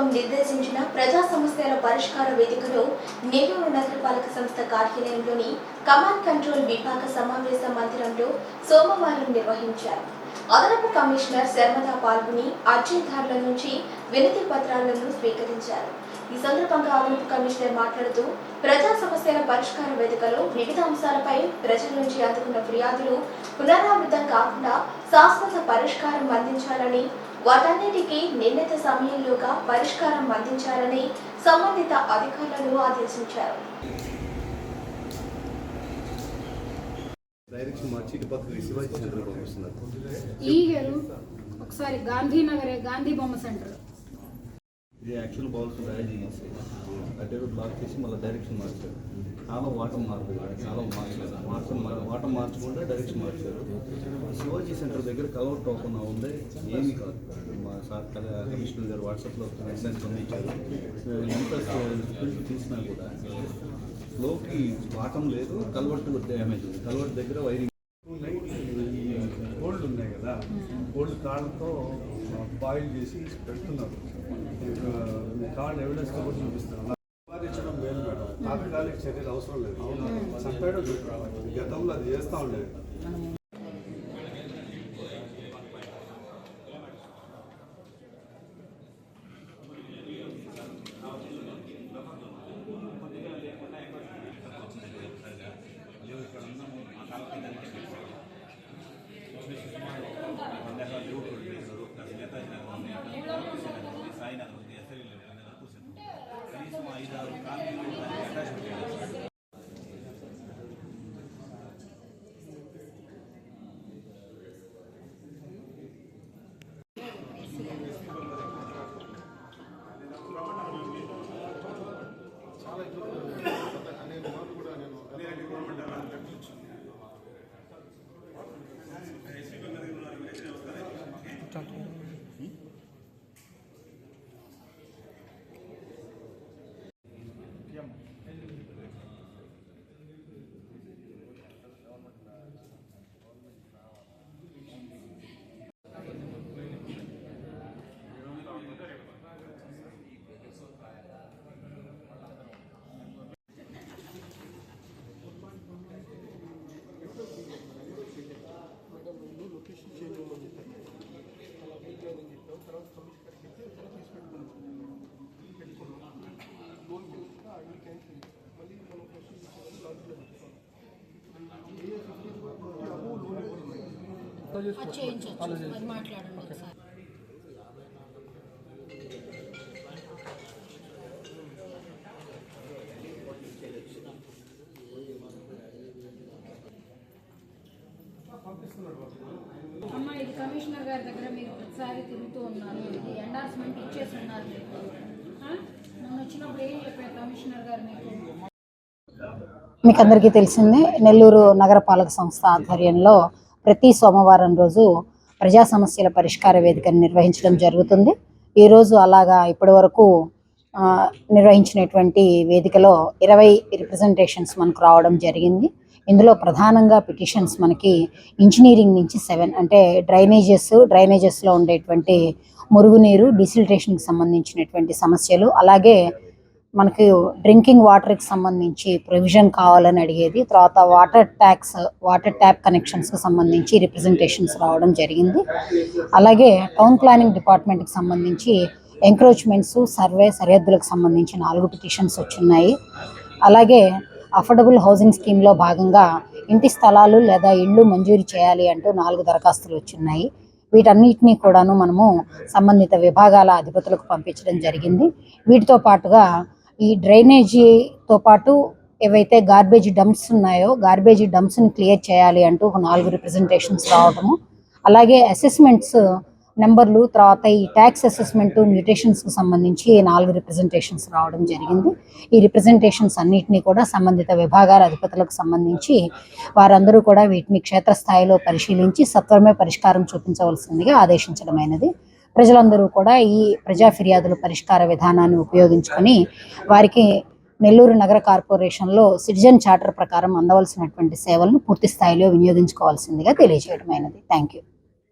ప్రభుత్వం నిర్దేశించిన ప్రజా సమస్యల పరిష్కార వేదికలో నెల్లూరు నగరపాలక సంస్థ కార్యాలయంలోని కమాండ్ కంట్రోల్ విభాగ సమావేశ మందిరంలో సోమవారం నిర్వహించారు. అదనపు కమిషనర్ శర్మద పాల్గొని అర్జీదారుల నుంచి వినతి పత్రాలను స్వీకరించారు. ఈ సందర్భంగా అదనపు కమిషనర్ మాట్లాడుతూ ప్రజా సమస్యల పరిష్కార వేదికలో వివిధ అంశాలపై ప్రజల నుంచి అందుకున్న ఫిర్యాదులు పునరావృతం కాకుండా శాశ్వత పరిష్కారం అందించాలని వాటన్నిటికీ నిర్ణీత సమయంలోగా పరిష్కారం అందించాలని సంబంధిత అధికారులను ఆదేశించారు. డైరెక్షన్ మార్చి ఇటు పక్కకి శివాజీ సెంటర్ పంపిస్తున్నారు. ఈ గారు ఒకసారి గాంధీనగరే గాంధీ బొమ్మ సెంటర్. ఇది యాక్చువల్ బాల్స్ డ్రైవ్ చేసి అటే బ్లాక్ చేసి మళ్ళీ డైరెక్షన్ మార్చారు. చాలా వాటర్ మార్పు చాలా మార్చలేదు మార్చడం వాటర్ మార్చకుండా డైరెక్షన్ మార్చారు. శివాజీ సెంటర్ దగ్గర కలవర్ టోకన్ ఉంది ఏమీ కాదు. మా సార్ కమిషనర్ గారు వాట్సాప్లో మెసేజ్ పంపించారు. ఎంత స్పీడ్ తీసినా కూడా లోకి వాటం లేదు కల్వర్ట్ డ్యామేజ్ ఉంది. కల్వర్ట్ దగ్గర వైరింగ్ గోల్డ్ కార్డుతో బాయిల్ చేసి పెడుతున్నారు. కార్డు ఎవిడెన్స్ కూడా చూపిస్తున్నారు. నివారించడం మేలు మేడం. తాత్కాలిక చర్యలు అవసరం లేదు. చంపేయడం గతంలో అది చేస్తూ ఉండేది. చేయించవచ్చు. అది మాట్లాడండి ఒకసారి. అమ్మ ఇది కమిషనర్ గారి దగ్గర మీరు ప్రతిసారి తిరుగుతూ ఉన్నారు. ఇది ఎండార్స్మెంట్ ఇచ్చేసి ఉన్నారు మీకు. ఆ? మొన్న వచ్చినప్పుడు ఏం చెప్పారు కమిషనర్ గారు మీకు? మీకు అందరికీ తెలిసిందే నెల్లూరు నగరపాలక సంస్థ ఆధ్వర్యంలో ప్రతి సోమవారం రోజు ప్రజా సమస్యల పరిష్కార వేదికను నిర్వహించడం జరుగుతుంది. ఈరోజు అలాగా ఇప్పటి వరకు నిర్వహించినటువంటి వేదికలో ఇరవై రిప్రజెంటేషన్స్ మనకు రావడం జరిగింది. ఇందులో ప్రధానంగా పిటిషన్స్ మనకి ఇంజనీరింగ్ నుంచి సెవెన్ అంటే డ్రైనేజెస్ డ్రైనేజెస్లో ఉండేటువంటి మురుగునీరు డిసిల్టేషన్కి సంబంధించినటువంటి సమస్యలు అలాగే మనకి డ్రింకింగ్ వాటర్కి సంబంధించి ప్రొవిజన్ కావాలని అడిగేది. తర్వాత వాటర్ ట్యాక్స్ వాటర్ ట్యాప్ కనెక్షన్స్కి సంబంధించి రిప్రజెంటేషన్స్ రావడం జరిగింది. అలాగే టౌన్ ప్లానింగ్ డిపార్ట్మెంట్కి సంబంధించి ఎంక్రోచ్మెంట్స్ సర్వే సరిహద్దులకు సంబంధించి నాలుగు పిటిషన్స్ వచ్చున్నాయి. అలాగే అఫోర్డబుల్ హౌసింగ్ స్కీమ్లో భాగంగా ఇంటి స్థలాలు లేదా ఇళ్ళు మంజూరు చేయాలి అంటూ నాలుగు దరఖాస్తులు వచ్చున్నాయి. వీటన్నిటినీ కూడాను మనము సంబంధిత విభాగాల అధిపతులకు పంపించడం జరిగింది. వీటితో పాటుగా ఈ డ్రైనేజీతో పాటు ఏవైతే గార్బేజ్ డంప్స్ ఉన్నాయో గార్బేజ్ డంప్స్ని క్లియర్ చేయాలి అంటూ ఒక నాలుగు రిప్రజెంటేషన్స్ రావటము. అలాగే అసెస్మెంట్స్ నెంబర్లు తర్వాత ఈ ట్యాక్స్ అసెస్మెంట్ మ్యూటేషన్స్కి సంబంధించి నాలుగు రిప్రజెంటేషన్స్ రావడం జరిగింది. ఈ రిప్రజెంటేషన్స్ అన్నిటినీ కూడా సంబంధిత విభాగాల అధిపతులకు సంబంధించి వారందరూ కూడా వీటిని క్షేత్రస్థాయిలో పరిశీలించి సత్వరమే పరిష్కారం చూపించవలసిందిగా ఆదేశించడమైనది. ప్రజలందరూ కూడా ఈ ప్రజా ఫిర్యాదుల పరిష్కార విధానాన్ని ఉపయోగించుకొని వారికి నెల్లూరు నగర కార్పొరేషన్లో సిటిజన్ చార్టర్ ప్రకారం అందవలసినటువంటి సేవలను పూర్తి స్థాయిలో వినియోగించుకోవాల్సిందిగా తెలియజేయడమైనది. Thank you